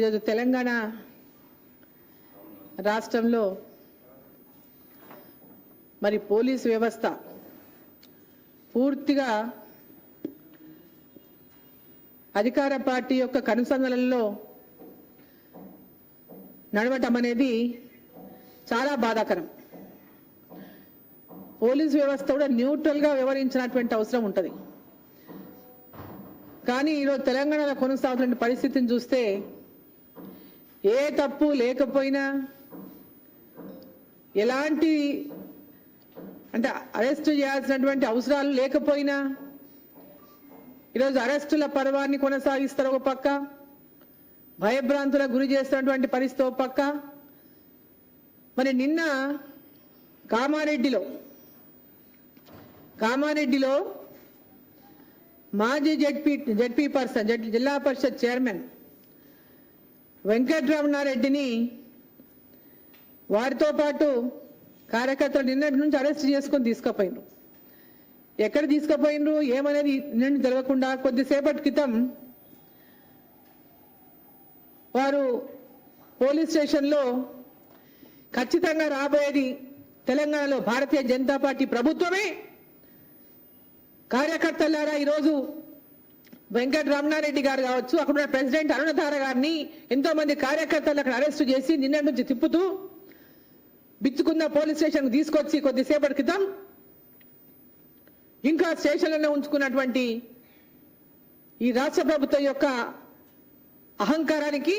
ఈరోజు తెలంగాణ రాష్ట్రంలో మరి పోలీస్ వ్యవస్థ పూర్తిగా అధికార పార్టీ యొక్క కనుసంగలలో నడవటం అనేది చాలా బాధాకరం. పోలీస్ వ్యవస్థ కూడా న్యూట్రల్గా వ్యవహరించినటువంటి అవసరం ఉంటుంది. కానీ ఈరోజు తెలంగాణలో కొనసాగుతున్న పరిస్థితిని చూస్తే ఏ తప్పు లేకపోయినా ఎలాంటి అంటే అరెస్ట్ చేయాల్సినటువంటి అవసరాలు లేకపోయినా ఈరోజు అరెస్టుల పర్వాన్ని కొనసాగిస్తారు ఒక పక్క భయభ్రాంతులకు గురి చేస్తున్నటువంటి పరిస్థితి ఒక పక్క. మరి నిన్న కామారెడ్డిలో కామారెడ్డిలో మాజీ జడ్పీ జడ్పీ పర్సన్ జడ్ జిల్లా పరిషత్ చైర్మన్ వెంకటరమణారెడ్డిని వారితో పాటు కార్యకర్తలు నిన్నటి నుంచి అరెస్ట్ చేసుకొని తీసుకుపోయినరు. ఎక్కడ తీసుకుపోయినరు? ఏమనేది నిన్ను తెలియకుండా కొద్దిసేపటి క్రితం వారు పోలీస్ స్టేషన్లో ఖచ్చితంగా రాబోయేది తెలంగాణలో భారతీయ జనతా పార్టీ ప్రభుత్వమే. కార్యకర్తలారా ఈరోజు వెంకట రమణారెడ్డి గారు కావచ్చు అక్కడ ఉన్న ప్రెసిడెంట్ అరుణధార గారిని ఎంతో మంది కార్యకర్తలు అక్కడ అరెస్ట్ చేసి నిన్న నుంచి తిప్పుతూ బిచ్చుకున్న పోలీస్ స్టేషన్ తీసుకొచ్చి కొద్దిసేపటి క్రితం ఇంకా స్టేషన్లోనే ఉంచుకున్నటువంటి ఈ రాష్ట్ర ప్రభుత్వం యొక్క అహంకారానికి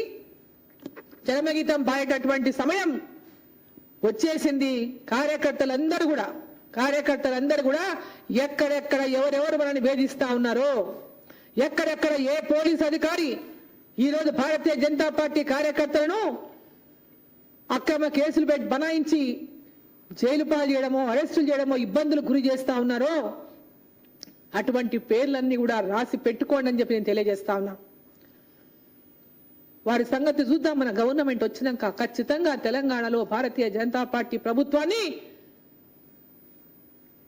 జనమగీతం పాడేటటువంటి సమయం వచ్చేసింది. కార్యకర్తలందరూ కూడా కార్యకర్తలందరూ కూడా ఎక్కడెక్కడ ఎవరెవరు మనల్ని వేధిస్తా ఉన్నారో ఎక్కడెక్కడ ఏ పోలీస్ అధికారి ఈరోజు భారతీయ జనతా పార్టీ కార్యకర్తలను అక్రమ కేసులు పెట్టి బనాయించి జైలు పాలు చేయడమో అరెస్టులు చేయడమో ఇబ్బందులు గురి చేస్తా ఉన్నారో అటువంటి పేర్లన్నీ కూడా రాసి పెట్టుకోండి అని చెప్పి నేను తెలియజేస్తా ఉన్నా. వారి సంగతి చూద్దాం. మన గవర్నమెంట్ వచ్చినాక ఖచ్చితంగా తెలంగాణలో భారతీయ జనతా పార్టీ ప్రభుత్వాన్ని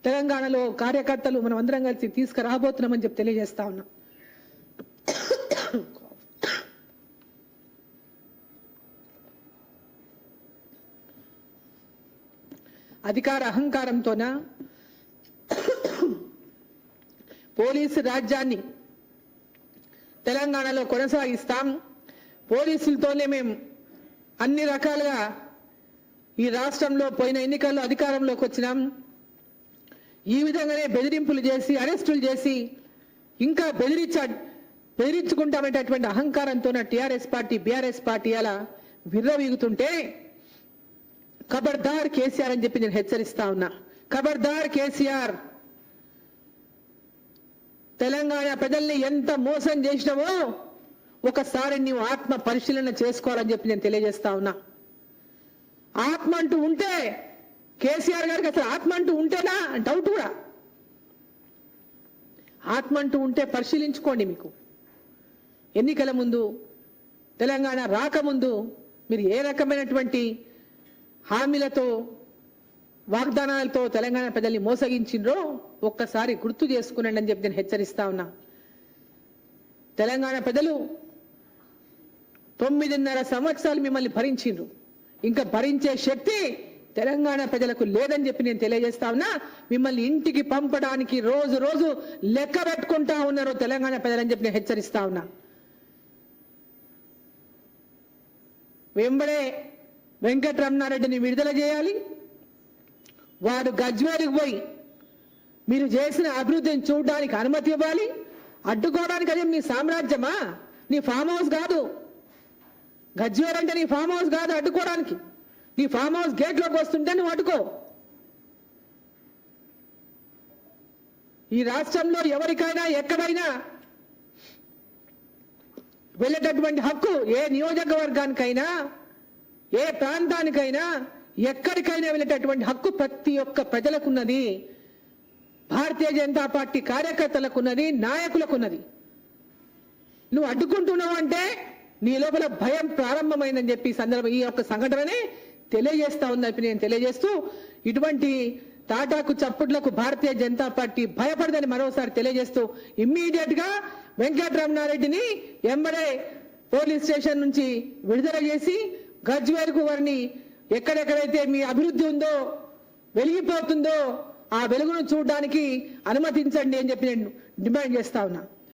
తెలంగాణలో కార్యకర్తలు మనం అందరం కలిసి తీసుకురాబోతున్నామని చెప్పి తెలియజేస్తా ఉన్నాం. అధికార అహంకారంతోన? పోలీసు రాజ్యాన్ని తెలంగాణలో కొనసాగిస్తాం. పోలీసులతోనే మేము అన్ని రకాలుగా ఈ రాష్ట్రంలో పోయిన ఎన్నికల్లో అధికారంలోకి వచ్చినాం. ఈ విధంగానే బెదిరింపులు చేసి అరెస్టులు చేసి ఇంకా బెదిరించ బెదిరించుకుంటామనేటటువంటి అహంకారంతో టీఆర్ఎస్ పార్టీ బీఆర్ఎస్ పార్టీ అలా విర్రవీగుతుంటే ఖబర్దార్ కేసీఆర్ అని చెప్పి నేను హెచ్చరిస్తా ఉన్నా. ఖబర్దార్ కేసీఆర్ తెలంగాణ ప్రజల్ని ఎంత మోసం చేసినావో ఒకసారి నీవు ఆత్మ పరిశీలన చేసుకోవాలని చెప్పి నేను తెలియజేస్తా ఉన్నా. ఆత్మ అంటూ ఉంటే కేసీఆర్ గారికి అసలు ఆత్మ అంటూ ఉంటేనా? డౌట్ కూడా. ఆత్మ అంటూ ఉంటే పరిశీలించుకోండి మీకు. ఎన్నికల ముందు తెలంగాణ రాకముందు మీరు ఏ రకమైనటువంటి హామీలతో వాగ్దానాలతో తెలంగాణ ప్రజల్ని మోసగించిండ్రో ఒక్కసారి గుర్తు చేసుకునండి అని చెప్పి నేను హెచ్చరిస్తా ఉన్నా. తెలంగాణ ప్రజలు తొమ్మిదిన్నర సంవత్సరాలు మిమ్మల్ని భరించిండ్రు. ఇంకా భరించే శక్తి తెలంగాణ ప్రజలకు లేదని చెప్పి నేను తెలియజేస్తా ఉన్నా. మిమ్మల్ని ఇంటికి పంపడానికి రోజు రోజు లెక్క పెట్టుకుంటా ఉన్నారు తెలంగాణ ప్రజలని చెప్పి నేను హెచ్చరిస్తా ఉన్నా. వెంబడే వెంకటరమణారెడ్డిని విడుదల చేయాలి. వాడు గజ్వేలికి పోయి మీరు చేసిన అభివృద్ధిని చూడడానికి అనుమతి ఇవ్వాలి. అడ్డుకోవడానికి అదే నీ సామ్రాజ్యమా? నీ ఫామ్ హౌస్ కాదు. గజ్వేల్ అంటే నీ ఫామ్ హౌస్ కాదు అడ్డుకోవడానికి. నీ ఫామ్ హౌస్ గేట్లోకి వస్తుంటే నువ్వు అడ్డుకో. ఈ రాష్ట్రంలో ఎవరికైనా ఎక్కడైనా వెళ్ళేటటువంటి హక్కు ఏ నియోజకవర్గానికైనా ఏ ప్రాంతానికైనా ఎక్కడికైనా వెళ్ళేటటువంటి హక్కు ప్రతి ఒక్క ప్రజలకున్నది. భారతీయ జనతా పార్టీ కార్యకర్తలకున్నది నాయకులకున్నది. నువ్వు అడ్డుకుంటున్నావు అంటే నీ లోపల భయం ప్రారంభమైందని చెప్పి సందర్భం ఈ యొక్క సంఘటనని తెలియజేస్తా ఉందని నేను తెలియజేస్తూ ఇటువంటి తాటాకు చప్పుట్లకు భారతీయ జనతా పార్టీ భయపడదని మరోసారి తెలియజేస్తూ ఇమ్మీడియట్గా వెంకటరమణారెడ్డిని ఎంబడే పోలీస్ స్టేషన్ నుంచి విడుదల చేసి గజ్వేల్కు వారిని ఎక్కడెక్కడైతే మీ అభివృద్ధి ఉందో వెలిగిపోతుందో ఆ వెలుగును చూడడానికి అనుమతించండి అని చెప్పి నేను డిమాండ్ చేస్తా ఉన్నా.